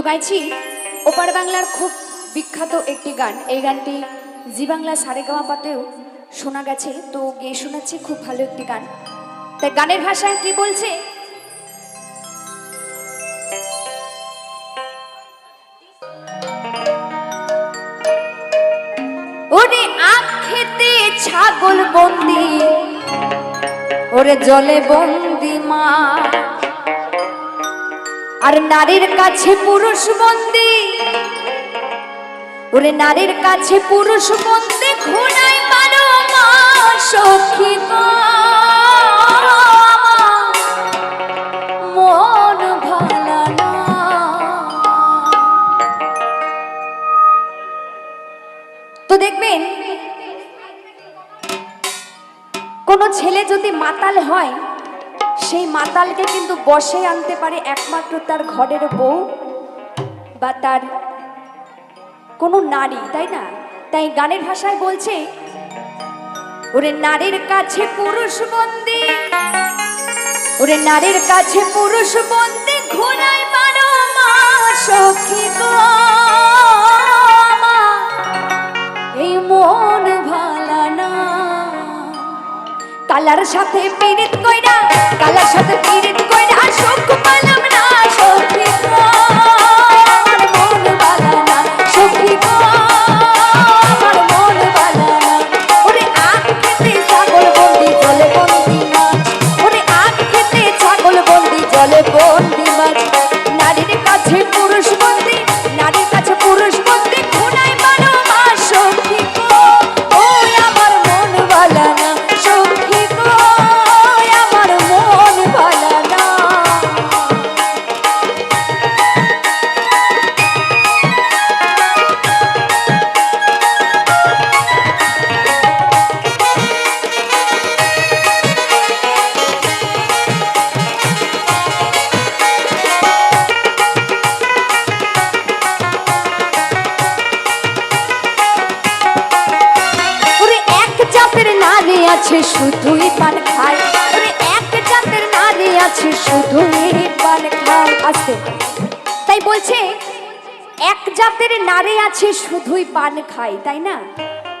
তো গাইছি, ওপার বাংলার খুব বিখ্যাত একটি গান। এই গানটি জি বাংলা সারেগামা পাতেও শোনা গেছে, তো গেয়ে শোনাচ্ছি খুব ভালো একটি গান। তাই গানের ভাষায় কি বলছে? ওরে খেতে ছাগল বন্দি, ওরে জলে বন্দি মা। আর নারীর কাছে পুরুষ বন্দি। ওরে নারীর কাছে পুরুষ বন্দি, ঘোড়ায় মারো মা সখী মন ভালা তো দেখবেন, কোনো ছেলে যদি মাতাল হয় সেই মাতালকে কিন্তু বসে আনতে পারে একমাত্র তার ঘরের বউ বা তার কোনো নারী, তাই না? তাই গানের ভাষায় বলছে, ওরে নারীর কাছে পুরুষ বন্দি, ওরে নারীর কাছে পুরুষ বন্দি ঘোড়ায় মারো মা সখী গো। কালার সাথে পীড়িত কইরা কালার সাথে পীড়িত কইরা সুখ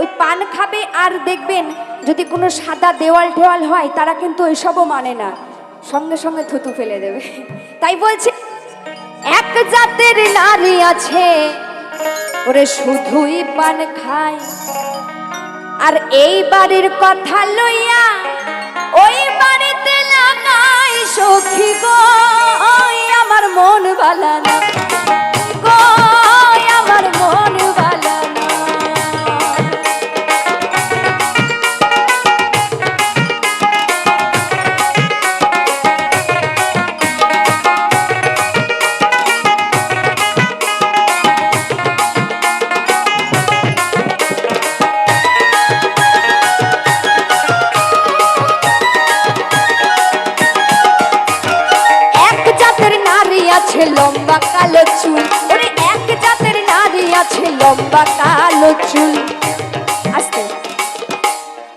ওই পান খাবে আর দেখবেন যদি কোনো সাদা দেওয়াল টেওয়াল হয়, তারা কিন্তু ওইসবও মানে না। সঙ্গে সঙ্গে থুতু ফেলে দেবে। তাই বলছে, এক জাতের নারী আছে, ওরে শুধুই পান খায়। আর এই বাড়ির কথা লইয়া ওই বাড়িতে লাগাই সখী গো আমার মন ভালা না। কালো চুল। ওরে এক জাতের নারী আছে লম্বা কালো চুল। আস্তে।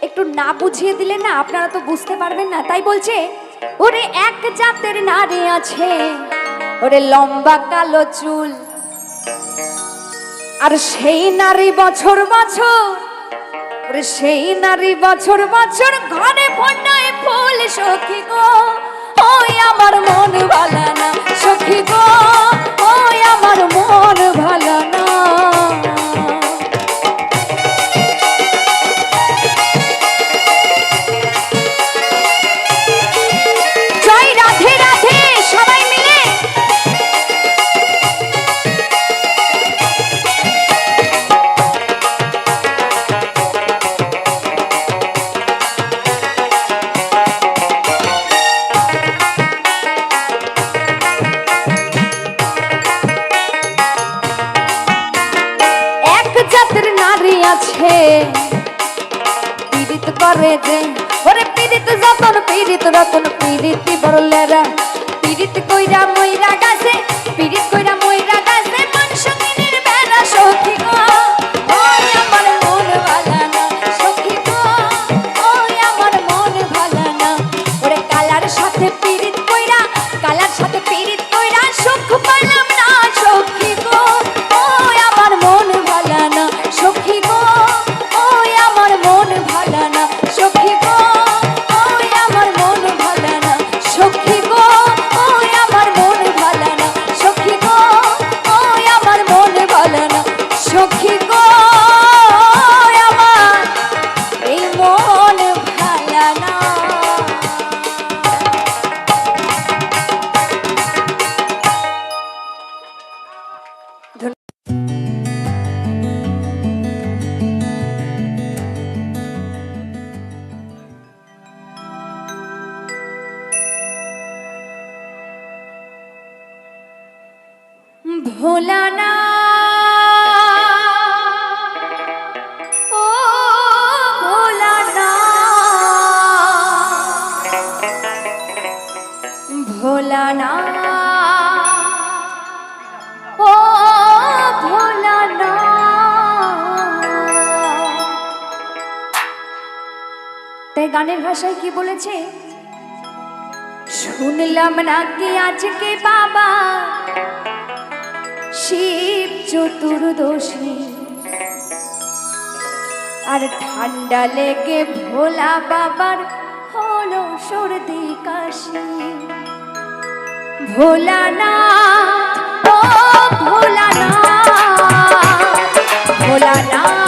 একটু না বুঝিয়ে দিলে না আপনারা তো বুঝতে পারবেন না, তাই বলছে, ওরে এক জাতের নারী আছে, ওরে লম্বা কালো চুল। আর সেই নারী বছর বছর, ওরে সেই নারী বছর বছর ঘরে ফোটায় ফুল সখী গো। ওই আমার মন ভালো না সখী গো ওই আমার মন ভালো আজকে বাবা শিব চতুর্দশী। আর ঠান্ডা লেগে ভোলা বাবার হলো সর্দি কাশি। ভোলা না ও ভোলা না ভোলা না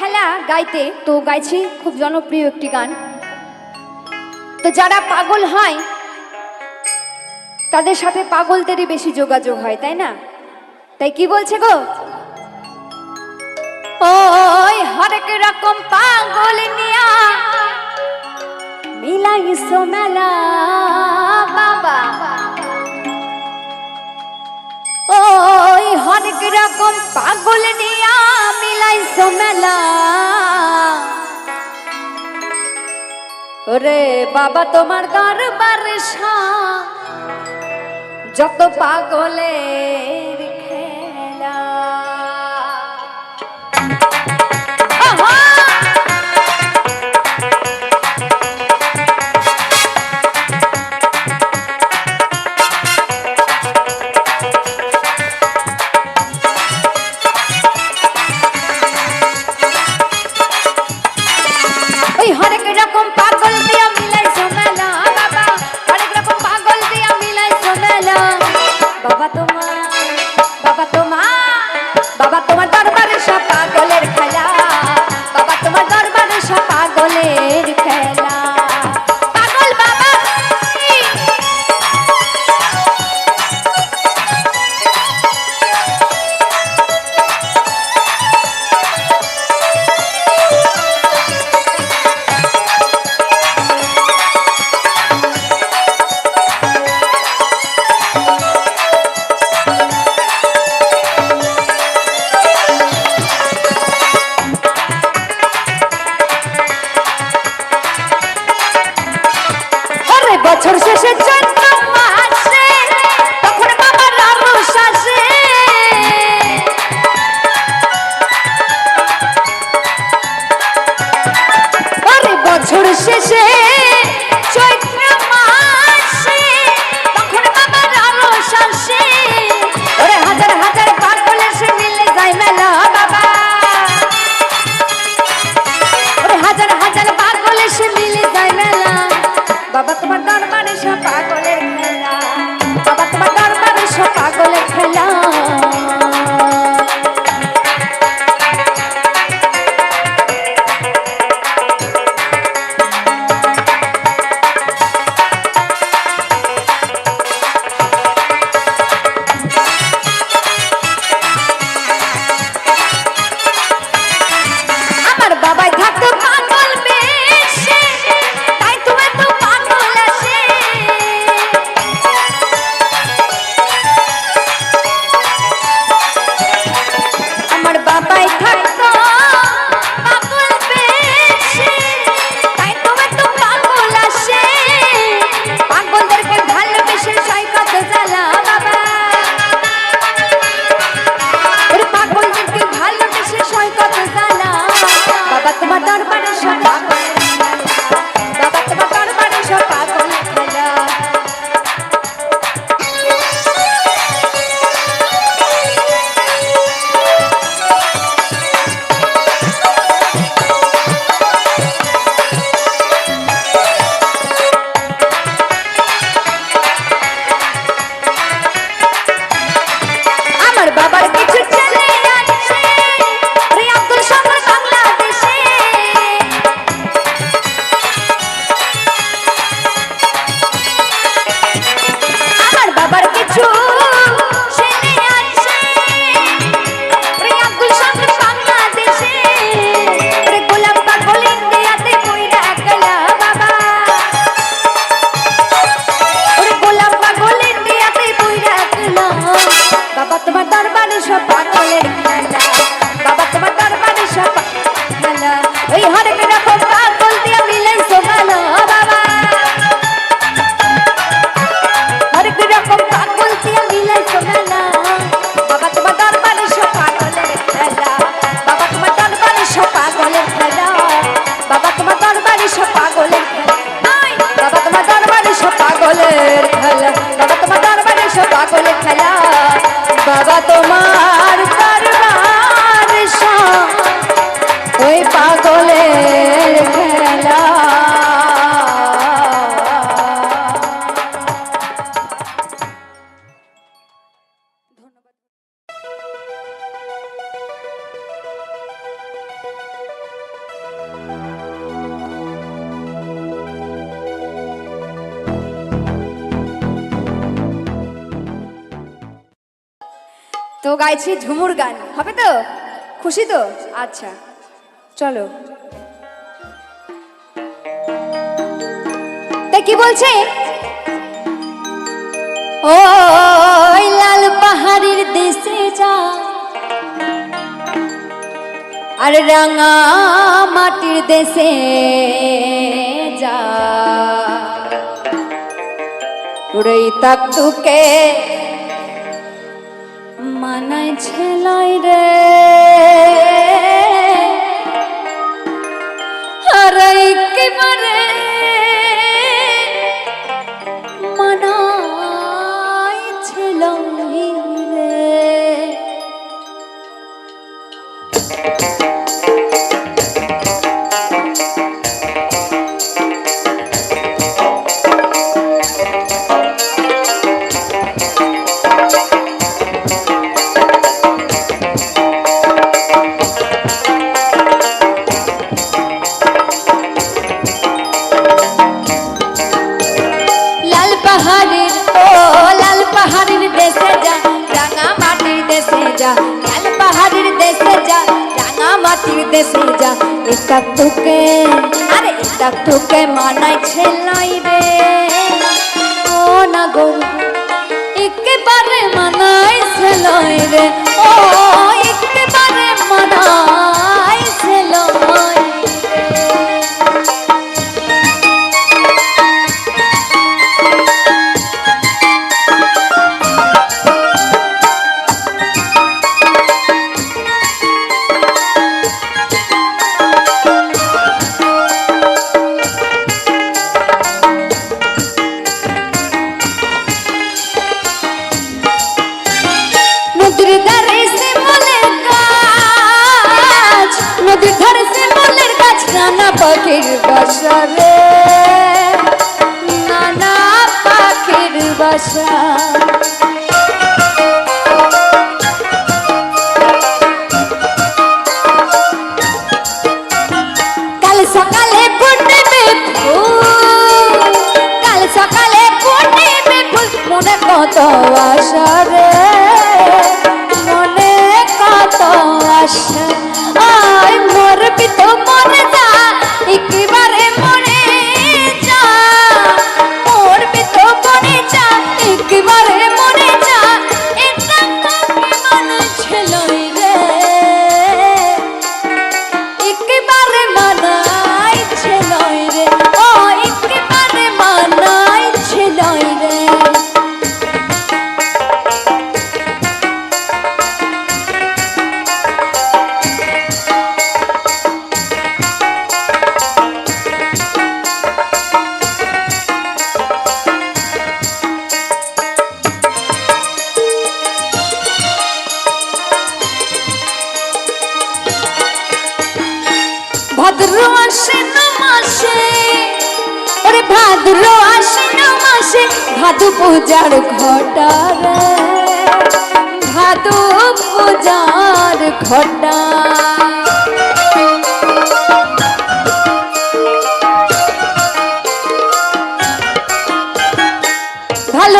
খেলা গাইতে, তো গাইছি খুব জনপ্রিয় একটি গান। তো যারা পাগল হয়, তাদের সাথে পাগলদেরই বেশি যোগাযোগ হয়, তাই না? তাই কি বলছে গো? ওই হরেক রকম পাগল নিয়া মিলাইছো মেলা, বাবা। ওই হরেক রকম পাগল নিয়া মিলাইছো মেলা। ওরে বাবা তোমার দরবার যত পাগলের খেলা ওই হরে তো গাইছি ঝুমুর গান। হবে তো? খুশি তো? আচ্ছা চলো। তা কি বলছে? ও লাল পাহাড়ের দেশে যা। আর রাঙা মাটির দেশে যা। ওই তাক তুকে। মানায় ছেলাই রে। হারাই কি মানায় আরে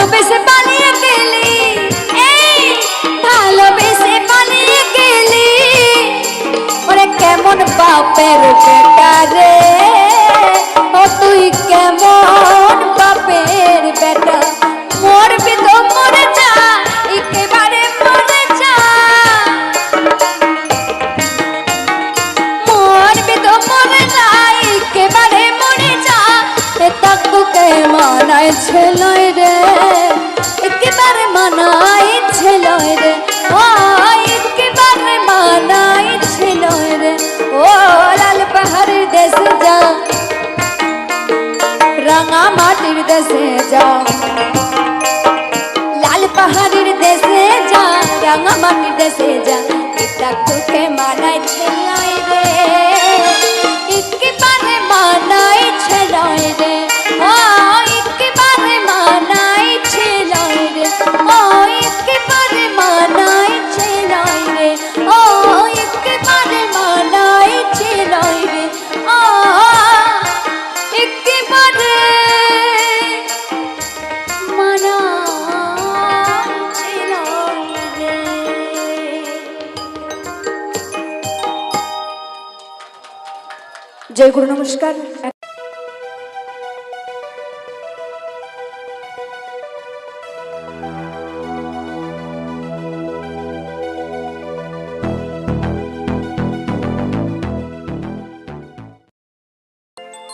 ভালোবেসে পালিয়ে গেলি। এই ভালোবেসে পালিয়ে গেলি। ওরে কেমন বাপের বেটা রে। ও তুই কেমন বাপের বেটা। মরবি তো মরে যা, একেবারে মরে যা। মরবি তো মরে যা, একেবারে মরে যা। এ ছেলই রে একেবারে মানায় ছেলই রে ও একেবারে মানায় ছেলই রে। ও লাল পাহাড়ের দেশে যা, রাঙা মাটির দেশে যা। লাল পাহাড়ের দেশে যা, রাঙা মাটির দেশে যা। তোকে মানায় জয় গুরু নমস্কার।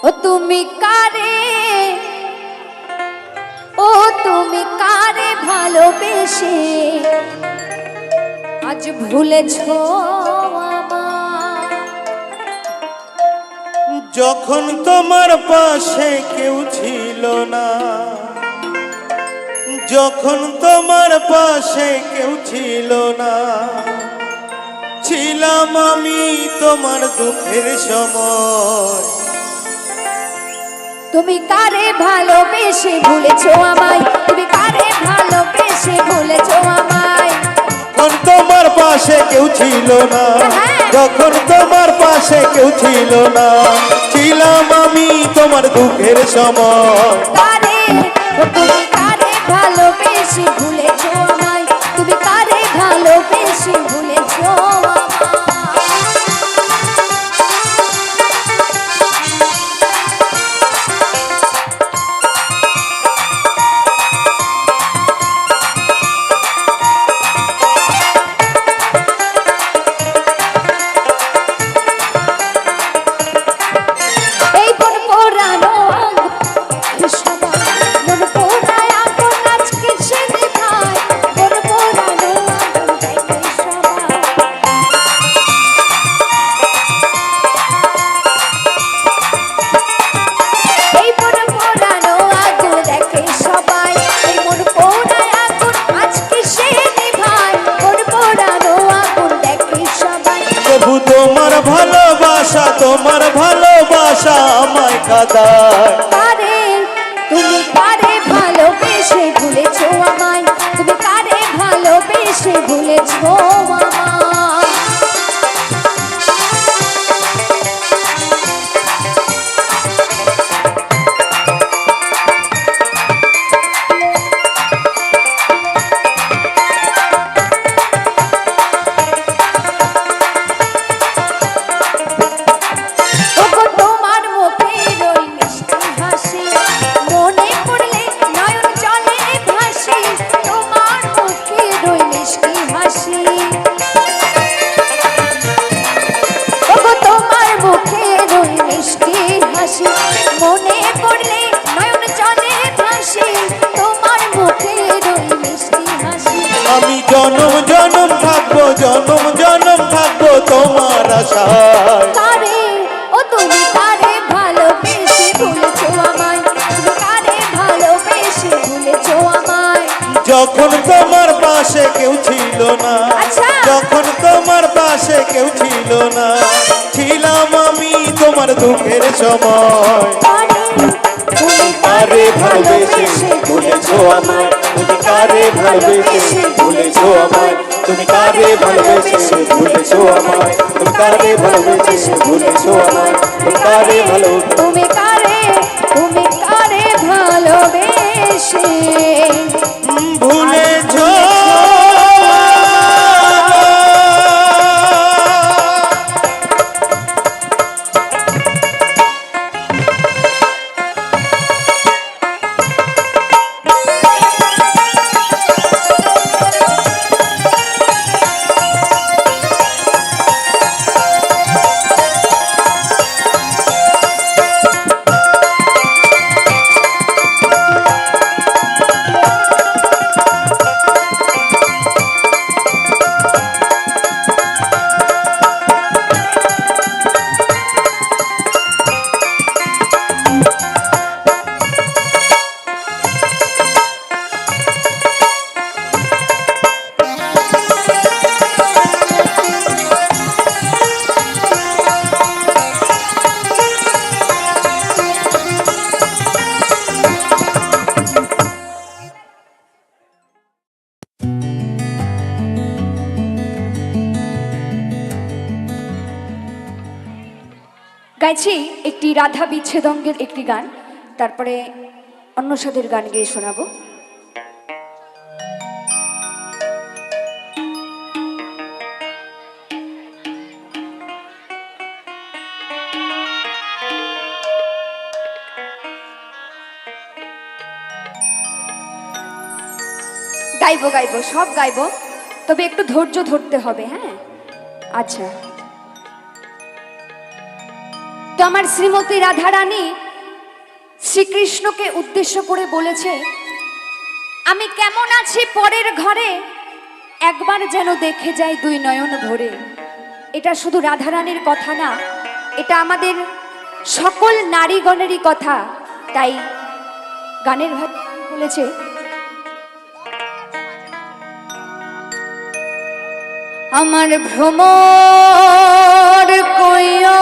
ও তুমি কারে? ও তুমি কারে ভালোবেসে? আজ ভুলেছ যখন তোমার পাশে কেউ ছিল না, যখন তোমার পাশে কেউ ছিল না, ছিলাম আমি তোমার দুঃখের সময়। তুমি কারে ভালোবেসে ভুলেছো আমায়? তুমি কারে ভালোবেসে ভুলেছো আমায়? পাশে কেউ ছিল না। যখন তোমার পাশে কেউ ছিল না, ছিলাম আমি তোমার দুঃখের সময়। ভালোবেসে ভুলেছো তোমার পাশে কেউ ছিল না। আচ্ছা। যখন তোমার পাশে কেউ ছিল না ছিলাম আমি তোমার দুঃখের সময়। কারে তুমি কারে ভালোবেসে ভুলেছো আমায়? তুমি কারে ভালোবেসে ভুলেছো আমায়? তুমি কারে ভালোবেসে ভুলেছো আমায়? তুমি কারে ভালোবেসে ভুলেছো আমায়? তুমি কারে ভালো তুমি কারে তুমি কারে ভালোবেসে অঙ্গের একটি গান। তারপরে অন্য সাদের গান গিয়ে শোনাবো। গাইবো গাইবো, সব গাইবো। তবে একটু ধৈর্য ধরতে হবে হ্যাঁ? আচ্ছা। আমার শ্রীমতী রাধারানী শ্রীকৃষ্ণকে উদ্দেশ্য করে বলেছে, আমি কেমন আছি পরের ঘরে? একবার যেন দেখে যায় দুই নয়ন ভরে। এটা শুধু রাধারানীর কথা না, এটা আমাদের সকল নারীগণেরই কথা। তাই গানের ভাই বলেছে, আমার ভ্রমর কইও